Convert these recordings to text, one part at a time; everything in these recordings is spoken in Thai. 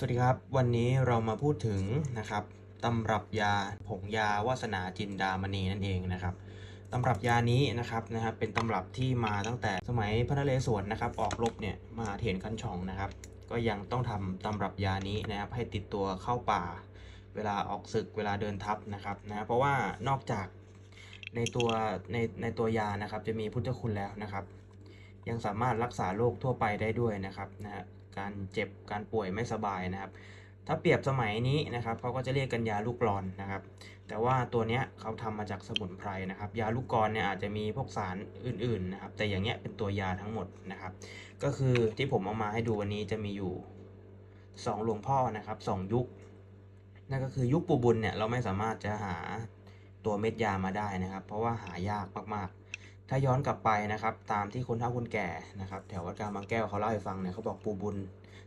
สวัสดีครับ วันนี้เรามาพูดถึงนะครับตำรับยาผงยาวาสนาจินดามณีนั่นเองนะครับตำรับยานี้นะครับนะครับ เป็นตำรับที่มาตั้งแต่สมัยพระนเรศวรนะครับ ออกรบเนี่ยมาเถียนคันช่องนะครับ ก็ยังต้องทำตำรับยานี้นะครับให้ติดตัวเข้าป่า เวลาออกศึกเวลาเดินทัพนะครับนะเพราะว่านอกจากในตัวในในตัวยานะครับ จะมีพุทธคุณแล้วนะครับ ยังสามารถรักษาโรคทั่วไปได้ด้วยนะครับนะฮะ การเจ็บการป่วยไม่สบายนะครับ ถ้าเปรียบสมัยนี้นะครับเขาก็จะเรียกกันยาลูกกรอนนะครับ แต่ว่าตัวเนี้ยเขาทำมาจากสมุนไพรนะครับ ยาลูกกรอนเนี่ยอาจจะมีพวกสารอื่นๆนะครับ แต่อย่างเงี้ยเป็นตัวยาทั้งหมดนะครับ ก็คือที่ผมเอามาให้ดูวันนี้จะมีอยู่สองหลวงพ่อนะครับสองยุคนั่นก็คือยุคปูบุญเนี่ยเราไม่สามารถจะหาตัวเม็ดยามาได้นะครับ เพราะว่าหายากมากๆ ถ้าย้อนกลับไปนะครับ ตามที่คนเฒ่าคนแก่นะครับ แถววัดกลางบางแก้วเขาเล่าให้ฟังเนี่ยเขาบอกปู่บุญ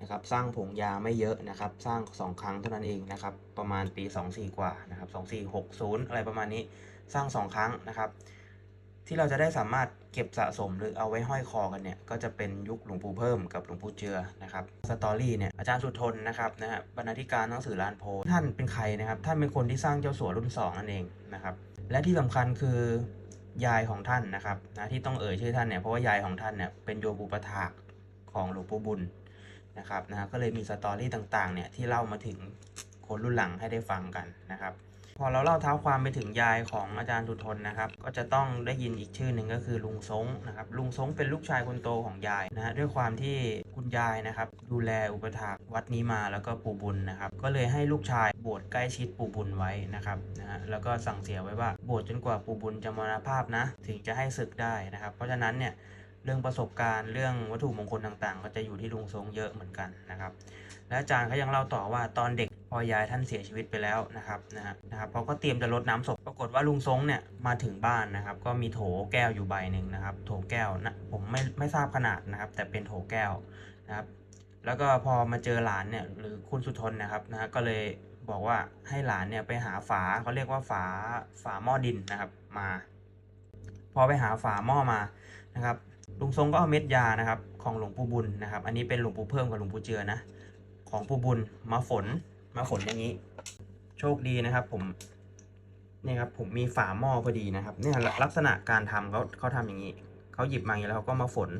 นะครับ สร้างผงยาไม่เยอะนะครับ สร้างสองครั้งเท่านั้นเองนะครับ ประมาณปี 24 กว่านะครับ2460 อะไรประมาณนี้สร้างสองครั้งนะครับ ที่เราจะได้สามารถเก็บสะสมหรือเอาไว้ห้อยคอกันเนี่ย ก็จะเป็นยุคหลวงปู่เพิ่มกับหลวงปู่เจือนะครับสตอรี่เนี่ยอาจารย์สุทนนะครับนะฮะบรรณาธิการหนังสือลานโพท่านเป็นใครนะครับ ท่านเป็นคนที่สร้างเจ้าสัวรุ่น2นั่นเองนะครับ และที่สำคัญคือ ยายของท่านนะครับนะที่ต้องเอ่ยชื่อท่านเนี่ยเพราะว่ายายของท่านเนี่ยเป็นโยมอุปถากของหลวงปู่บุญนะครับนะฮะก็เลยมีสตอรี่ต่างๆเนี่ยที่เล่ามาถึงคนรุ่นหลังให้ได้ฟังกันนะครับ พอเราเล่าเท้าความไปถึงยายของอาจารย์สุทนนะครับ ก็จะต้องได้ยินอีกชื่อหนึ่งก็คือลุงซงนะครับ ลุงซงเป็นลูกชายคนโตของยายนะฮะด้วยความที่คุณยายนะครับ ดูแลอุปถากวัดนี้มาแล้วก็ปู่บุญนะครับ ก็เลยให้ลูกชายบวชใกล้ชิดปู่บุญไว้นะครับนะฮะแล้วก็สั่งเสียไว้ว่าบวชจนกว่าปู่บุญจะมรณภาพนะถึงจะให้ศึกได้นะครับ เพราะฉะนั้นเนี่ยเรื่องประสบการณ์เรื่องวัตถุมงคลต่างๆ ก็จะอยู่ที่ลุงซงเยอะเหมือนกันนะครับ และอาจารย์เขายังเล่าต่อว่าตอนเด็ก พอยายท่านเสียชีวิตไปแล้วนะครับนะฮะนะครับเขาก็เตรียมจะรดน้ำศพปรากฏว่าลุงซงเนี่ยมาถึงบ้านนะครับ ก็มีโถแก้วอยู่ใบหนึ่งนะครับ โถแก้วนะผมไม่ไม่ทราบขนาดนะครับ แต่เป็นโถแก้วนะครับ แล้วก็พอมาเจอหลานเนี่ยหรือคุณสุทนนะครับนะฮะก็เลยบอกว่าให้หลานเนี่ยไปหาฝาเขาเรียกว่าฝาฝาหม้อดินนะครับมา พอไปหาฝาหม้อมานะครับลุงทรงก็เอาเม็ดยานะครับ ของหลวงปู่บุญนะครับ อันนี้เป็นหลวงปู่เพิ่มกับหลวงปู่เจือนะของปู่บุญมาฝน มาฝนอย่างนี้ โชคดีนะครับ ผมนี่ครับผมมีฝาหม้อพอดีนะครับเนี่ยลักษณะการทำเขาเขาทำอย่างนี้เขาหยิบมาอย่างนี้แล้วเขาก็มาฝน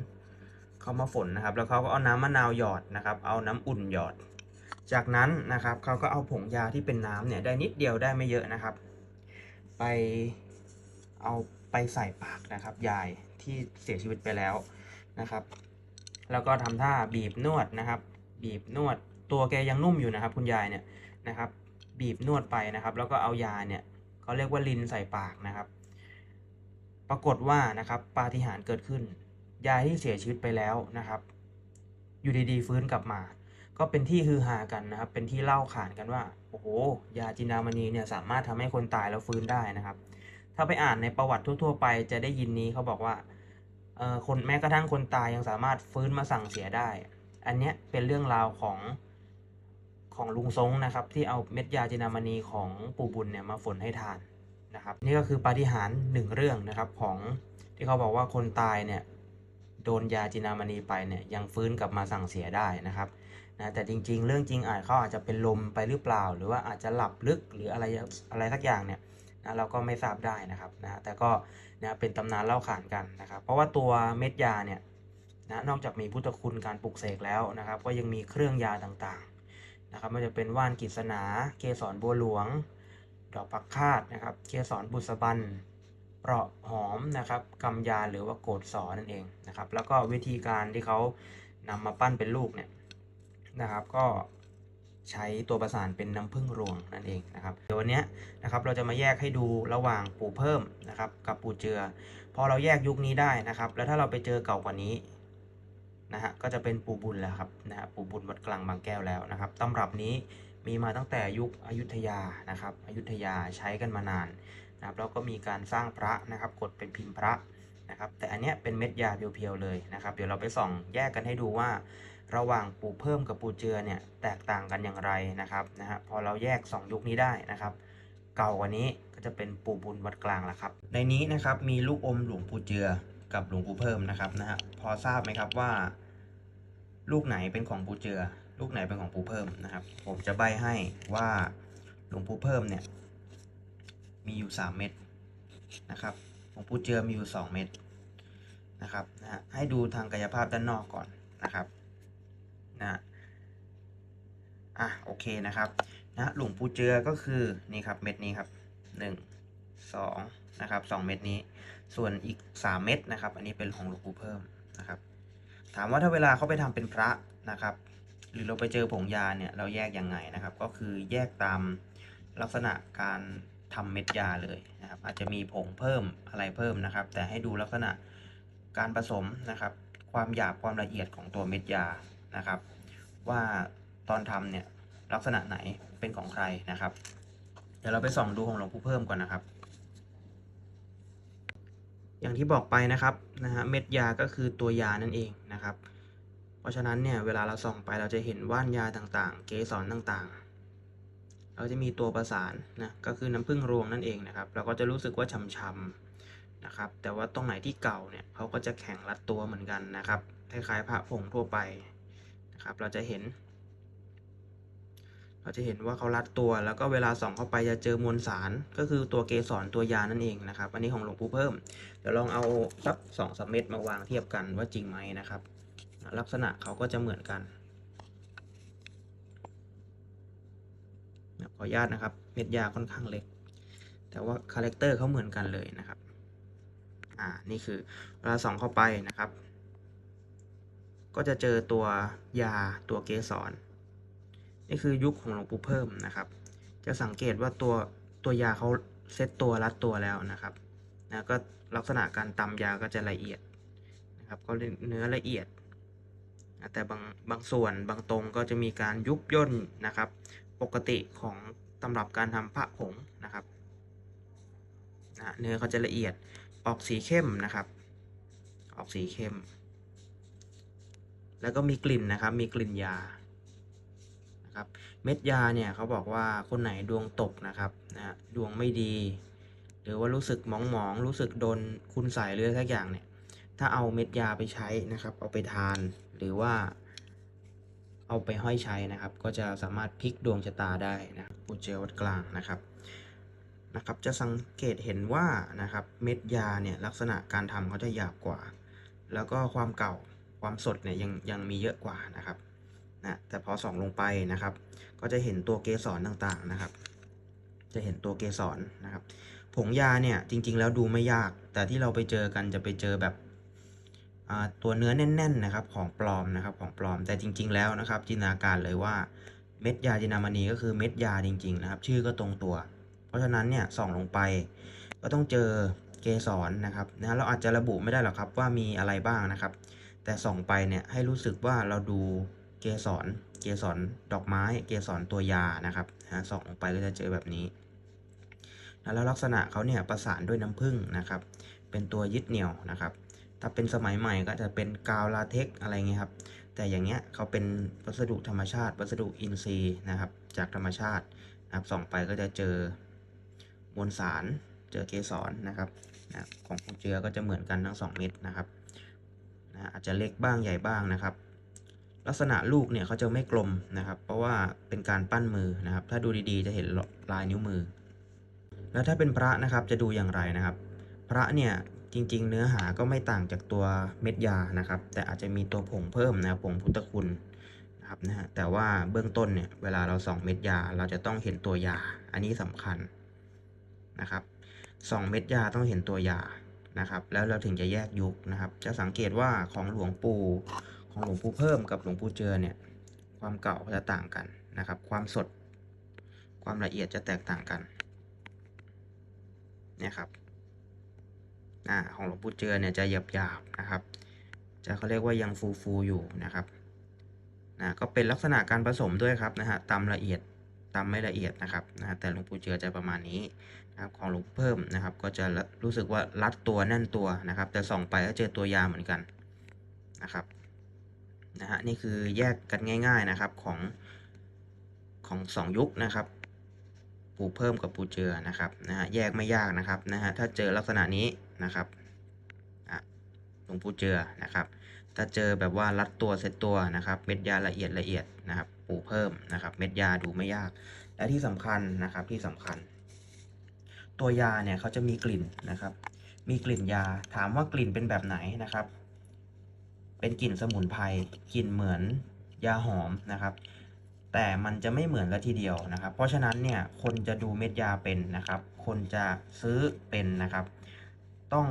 เขามาฝนนะครับ แล้วเขาก็เอาน้ำมะนาวหยอดนะครับ เอาน้ำอุ่นหยอด จากนั้นนะครับเขาก็เอาผงยาที่เป็นน้ำเนี่ยได้นิดเดียวได้ไม่เยอะนะครับ ไปเอาไปใส่ปากนะครับ ยายที่เสียชีวิตไปแล้วนะครับ แล้วก็ทำท่าบีบนวดนะครับ บีบนวด ตัวแกยังนุ่มอยู่นะครับ คุณยายเนี่ยนะครับ บีบนวดไปนะครับ แล้วก็เอายาเนี่ยเขาเรียกว่าลินใส่ปากนะครับ ปรากฏว่านะครับปาฏิหาริย์เกิดขึ้น ยายที่เสียชีวิตไปแล้วนะครับ อยู่ดีๆฟื้นกลับมา ก็เป็นที่ฮือฮากันนะครับ เป็นที่เล่าขานกันว่าโอ้โหยาจินดามณีเนี่ยสามารถทำให้คนตายแล้วฟื้นได้นะครับ ถ้าไปอ่านในประวัติทั่ว ๆ ไปจะได้ยินนี้เขาบอกว่าเออคนแม้กระทั่งคนตายยังสามารถฟื้นมาสั่งเสียได้ อันเนี้ยเป็นเรื่องราวของ ของลุงซงนะครับที่เอาเม็ดยาจินามณีของปู่บุญเนี่ยมาฝนให้ทานนะครับนี่ก็คือปาฏิหาริย์หนึ่งเรื่องนะครับของที่เขาบอกว่าคนตายเนี่ยโดนยาจินามณีไปเนี่ยยังฟื้นกลับมาสั่งเสียได้นะครับนะแต่จริงๆ เรื่องจริงอาจเขาอาจจะเป็นลมไปหรือเปล่า หรือว่าอาจจะหลับลึกหรืออะไรอะไรสักอย่างเนี่ยนะเราก็ไม่ทราบได้นะครับนะแต่ก็นะเป็นตำนานเล่าขานกันนะครับ เพราะว่าตัวเม็ดยาเนี่ยนะนอกจากมีพุทธคุณการปลุกเสกแล้วนะครับ ก็ยังมีเครื่องยาต่างๆ นะครับไม่ว่าจะเป็นว่านกิษณา เกสรบัวหลวง ดอกปักคาดนะครับ เกสรบุษบันเปราะหอมนะครับกำยาหรือว่าโกดสอนั่นเองนะครับ แล้วก็วิธีการที่เขานำมาปั้นเป็นลูกเนี่ยนะครับ ก็ใช้ตัวประสานเป็นน้ำผึ้งรวงนั่นเองนะครับเดี๋ยววันนี้นะครับเราจะมาแยกให้ดูระหว่างปู่เพิ่มนะครับกับปู่เจือ พอเราแยกยุคนี้ได้นะครับ แล้วถ้าเราไปเจอเก่ากว่านี้ นะฮะก็จะเป็นปู่บุญแล้วครับนะฮะปู่บุญวัดกลางบางแก้วแล้วนะครับตำรับนี้มีมาตั้งแต่ยุคอยุธยานะครับอยุธยาใช้กันมานานนะครับแล้วก็มีการสร้างพระนะครับกดเป็นพิมพ์พระนะครับแต่อันเนี้ยเป็นเม็ดยาเพียวๆเลยนะครับเดี๋ยวเราไปส่องแยกกันให้ดูว่า ระหว่างปูเพิ่มกับปูเจือเนี่ยแตกต่างกันอย่างไรนะครับนะฮะพอเราแยก 2 ยุคนี้ได้นะครับเก่ากว่านี้ก็จะเป็นปูบุญวัดกลางละครับ ในนี้นะครับมีลูกอมหลวงปู่เจือกับหลวงปู่เพิ่มนะครับนะฮะพอทราบไหมครับว่า ลูกไหนเป็นของปูเจือ ลูกไหนเป็นของปูเพิ่มนะครับ ผมจะใบให้ว่าหลวงปูเพิ่มเนี่ย มีอยู่ 3 เม็ดนะครับหลวงปูเจือมีอยู่ 2 เม็ดนะครับนะฮะให้ดูทางกายภาพด้านนอกก่อนนะครับนะอะโอเคนะครับนะหลวงปูเจือก็คือนี่ครับเม็ดนี้ครับหนึ่งสองนะครับสองเม็ดนี้ ส่วนอีกสามเม็ดนะครับ อันนี้เป็นของหลวงปูเพิ่มนะครับ ถามว่าถ้าเวลาเขาไปทำเป็นพระนะครับ หรือเราไปเจอผงยาเนี่ยเราแยกยังไงนะครับ ก็คือแยกตามลักษณะการทำเม็ดยาเลยนะครับ อาจจะมีผงเพิ่มอะไรเพิ่มนะครับ แต่ให้ดูลักษณะการผสมนะครับ ความหยาบความละเอียดของตัวเม็ดยานะครับ ว่าตอนทำเนี่ยลักษณะไหนเป็นของใครนะครับ เดี๋ยวเราไปส่องดูของหลวงปู่เพิ่มก่อนนะครับ อย่างที่บอกไปนะครับนะฮะเม็ดยาก็คือตัวยานั่นเองนะครับ เพราะฉะนั้นเนี่ยเวลาเราส่องไปเราจะเห็นว่านยาต่างๆ เกสรต่างๆ เราจะมีตัวประสานนะก็คือน้ำผึ้งรวงนั่นเองนะครับ เราก็จะรู้สึกว่าช่ำๆนะครับ แต่ว่าตรงไหนที่เก่าเนี่ยเขาก็จะแข็งรัดตัวเหมือนกันนะครับคล้ายๆพระผงทั่วไปนะครับ เราจะเห็น เราจะเห็นว่าเขารัดตัว แล้วก็เวลาส่องเข้าไปจะเจอมวลสาร ก็คือตัวเกสรตัวยานั่นเองนะครับ อันนี้ของหลวงปู่เพิ่ม เดี๋ยวลองเอาสักสองสเม็ดมาวางเทียบกันว่าจริงไหมนะครับ ลักษณะเขาก็จะเหมือนกัน ขออนุญาตนะครับ เม็ดยาค่อนข้างเล็ก แต่ว่าคาแรคเตอร์เขาเหมือนกันเลยนะครับ อ่า นี่คือเวลาส่องเข้าไปนะครับ ก็จะเจอตัวยาตัวเกสร นี่คือยุคของหลวงปู่เพิ่มนะครับ จะสังเกตว่าตัวตัวยาเขาเซตตัวรัดตัวแล้วนะครับนะก็ลักษณะการตำยาก็จะละเอียดนะครับก็เนื้อละเอียด แต่บางบางส่วนบางตรงก็จะมีการยุบย่นนะครับ ปกติของตำรับการทำพระผงนะครับนะเนื้อเขาจะละเอียดออกสีเข้มนะครับ ออกสีเข้ม แล้วก็มีกลิ่นนะครับ มีกลิ่นยา นะครับเม็ดยาเนี่ยเขาบอกว่าคนไหนดวงตกนะครับนะดวงไม่ดี หรือว่ารู้สึกหมองหมองรู้สึกโดนคุณใส่หรืออะไรสักอย่างเนี่ยถ้าเอาเม็ดยาไปใช้นะครับ เอาไปทานหรือว่า เอาไปห้อยใช้นะครับ ก็จะสามารถพลิกดวงชะตาได้นะปูเจลวัดกลางนะครับนะครับ จะสังเกตเห็นว่านะครับเม็ดยาเนี่ยลักษณะการทำเขาจะหยาบกว่า แล้วก็ความเก่าความสดเนี่ยยังยังมีเยอะกว่านะครับ นะแต่พอส่องลงไปนะครับ ก็จะเห็นตัวเกสรต่างๆนะครับ จะเห็นตัวเกสรนะครับ ผงยาเนี่ยจริง ๆ แล้วดูไม่ยาก แต่ที่เราไปเจอกันจะไปเจอแบบตัวเนื้อแน่น ๆ นะครับ ของปลอมนะครับของปลอมแต่จริง ๆ แล้วนะครับ จินตนาการเลยว่าเม็ดยาจินามณีก็คือเม็ดยาจริง ๆ นะครับ ชื่อก็ตรงตัว เพราะฉะนั้นเนี่ยส่องลงไป ก็ต้องเจอเกสรนะครับนะเราอาจจะระบุไม่ได้หรอกครับว่ามีอะไรบ้างนะครับ แต่ส่องไปเนี่ยให้รู้สึกว่าเราดู เกสรเกสรดอกไม้เกสรตัวยานะครับนะส่องลงไปก็จะเจอแบบนี้แล้วลักษณะเขาเนี่ยประสานด้วยน้ำผึ้งนะครับ เป็นตัวยึดเหนี่ยวนะครับ ถ้าเป็นสมัยใหม่ก็จะเป็นกาวลาเท็กอะไรเงี้ยครับ แต่อย่างเงี้ยเขาเป็นวัสดุธรรมชาติ วัสดุอินทรีย์นะครับ จากธรรมชาตินะครับส่องไปก็จะเจอมวลสารเจอเกสรนะครับนะของปูเจือก็จะเหมือนกันทั้ง 2 เม็ดนะครับนะอาจจะเล็กบ้างใหญ่บ้างนะครับ ลักษณะลูกเนี่ยเขาจะไม่กลมนะครับ เพราะว่าเป็นการปั้นมือนะครับ ถ้าดูดีๆจะเห็นลายนิ้วมือ แล้วถ้าเป็นพระนะครับจะดูอย่างไรนะครับ พระเนี่ยจริง ๆ เนื้อหาก็ไม่ต่างจากตัวเม็ดยานะครับ แต่อาจจะมีตัวผงเพิ่มนะผงพุทธคุณนะครับนะฮะแต่ว่าเบื้องต้นเนี่ยเวลาเราส่องเม็ดยาเราจะต้องเห็นตัวยา อันนี้สำคัญนะครับส่องเม็ดยาต้องเห็นตัวยานะครับ แล้วเราถึงจะแยกยุคนะครับ จะสังเกตว่าของหลวงปู่ ของหลวงปู่เพิ่มกับหลวงปู่เจอเนี่ยความเก่าจะต่างกันนะครับ ความสด ความละเอียดจะแตกต่างกันเนี่ยครับอ่าของหลวงปู่เจอเนี่ยจะหยาบหยาบนะครับ จะเขาเรียกว่ายังฟูฟูอยู่นะครับนะก็เป็นลักษณะการผสมด้วยครับนะฮะตำละเอียดตำไม่ละเอียดนะครับนะแต่หลวงปู่เจือจะประมาณนี้นะครับของหลวงเพิ่มนะครับ ก็จะรู้สึกว่ารัดตัวแน่นตัวนะครับ แต่ส่องไปก็เจอตัวยาเหมือนกันนะครับ นะฮะนี่คือแยกกันง่าย ๆนะครับของของสองยุคนะครับ ปูเพิ่มกับปูเจือนะครับนะฮะแยกไม่ยากนะครับนะฮะถ้าเจอลักษณะนี้นะครับหลวงปูเจือนะครับ ถ้าเจอแบบว่ารัดตัวเซตตัวนะครับ เม็ดยาละเอียดละเอียดนะครับ ปูเพิ่มนะครับ เม็ดยาดูไม่ยาก และที่สำคัญนะครับที่สำคัญ ตัวยาเนี่ยเขาจะมีกลิ่นนะครับ มีกลิ่นยาถามว่ากลิ่นเป็นแบบไหนนะครับ เป็นกลิ่นสมุนไพรกลิ่นเหมือนยาหอมนะครับ แต่มันจะไม่เหมือนละทีเดียวนะครับ เพราะฉะนั้นเนี่ยคนจะดูเม็ดยาเป็นนะครับ คนจะซื้อเป็นนะครับ ต้อง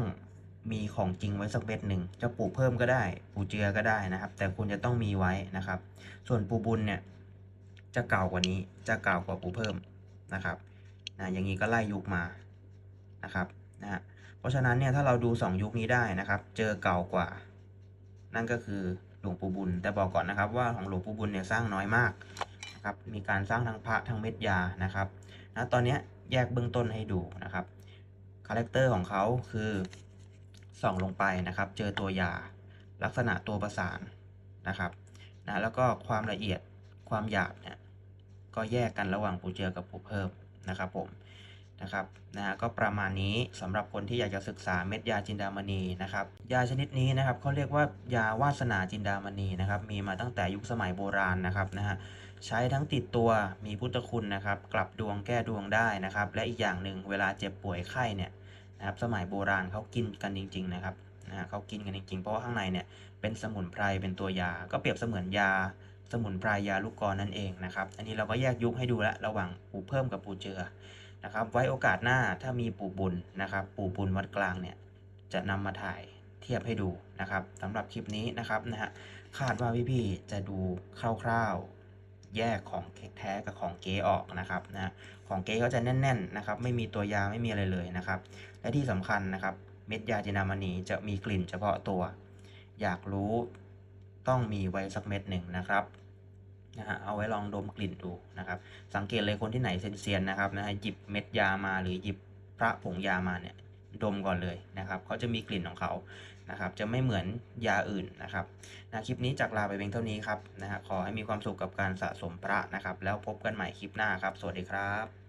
มีของจริงไว้สักเม็ดหนึ่งจะปลูกเพิ่มก็ได้ปลูกเจือก็ได้นะครับ แต่คุณจะต้องมีไว้นะครับ ส่วนปูบุญเนี่ยจะเก่ากว่านี้จะเก่ากว่าปูเพิ่มนะครับนะอย่างนี้ก็ไล่ยุคมานะครับนะเพราะฉะนั้นเนี่ยถ้าเราดู 2 ยุคนี้ได้นะครับ เจอเก่ากว่า นั่นก็คือหลวงปู่บุญ แต่บอกก่อนนะครับว่าของหลวงปู่บุญเนี่ยสร้างน้อยมากนะครับมีการสร้างทั้งพระทั้งเม็ดยานะครับนะตอนนี้แยกเบื้องต้นให้ดูนะครับคาแรคเตอร์ของเขาคือส่องลงไปนะครับ เจอตัวยา ลักษณะตัวประสานนะครับนะแล้วก็ความละเอียดความหยาบเนี่ยก็แยกกันระหว่างปูเจือกับปูเพิ่มนะครับผม นะครับนะฮะก็ประมาณนี้สำหรับคนที่อยากจะศึกษาเม็ดยาจินดามณีนะครับยาชนิดนี้นะครับเขาเรียกว่ายาวาสนาจินดามณีนะครับมีมาตั้งแต่ยุคสมัยโบราณนะครับนะฮะใช้ทั้งติดตัวมีพุทธคุณนะครับกลับดวงแก้ดวงได้นะครับ และอีกอย่างหนึ่งเวลาเจ็บป่วยไข้เนี่ยนะครับสมัยโบราณเขากินกันจริง ๆ นะครับนะฮะเขากินกันจริงๆเพราะว่าข้างในเนี่ยเป็นสมุนไพรเป็นตัวยา ก็เปรียบเสมือนยาสมุนไพรยาลูกกรนั่นเองนะครับ อันนี้เราก็แยกยุคให้ดูแล้วระหว่างปูเพิ่มกับปูเจือ นะครับ ไว้โอกาสหน้าถ้ามีปู่บุญนะครับ ปู่บุญวัดกลางเนี่ยจะนำมาถ่ายเทียบให้ดูนะครับสำหรับคลิปนี้นะครับนะฮะคาดว่าพี่ๆจะดูคร่าวๆ แยกของแท้กับของเก๊ออกนะครับนะฮะของเก๊ก็จะแน่นๆนะครับไม่มีตัวยาไม่มีอะไรเลยนะครับ และที่สำคัญนะครับเม็ดยาจินามณีจะมีกลิ่นเฉพาะตัว อยากรู้ต้องมีไว้สักเม็ดหนึ่งนะครับ นะฮะเอาไว้ลองดมกลิ่นดูนะครับ สังเกตเลยคนที่ไหนเซียนๆนะครับนะฮะหยิบเม็ดยามาหรือหยิบพระผงยามาเนี่ยดมก่อนเลยนะครับเขาจะมีกลิ่นของเขานะครับ จะไม่เหมือนยาอื่นนะครับนะคลิปนี้จากลาไปเพียงเท่านี้ครับนะฮะขอให้มีความสุขกับการสะสมพระนะครับ แล้วพบกันใหม่คลิปหน้าครับ สวัสดีครับ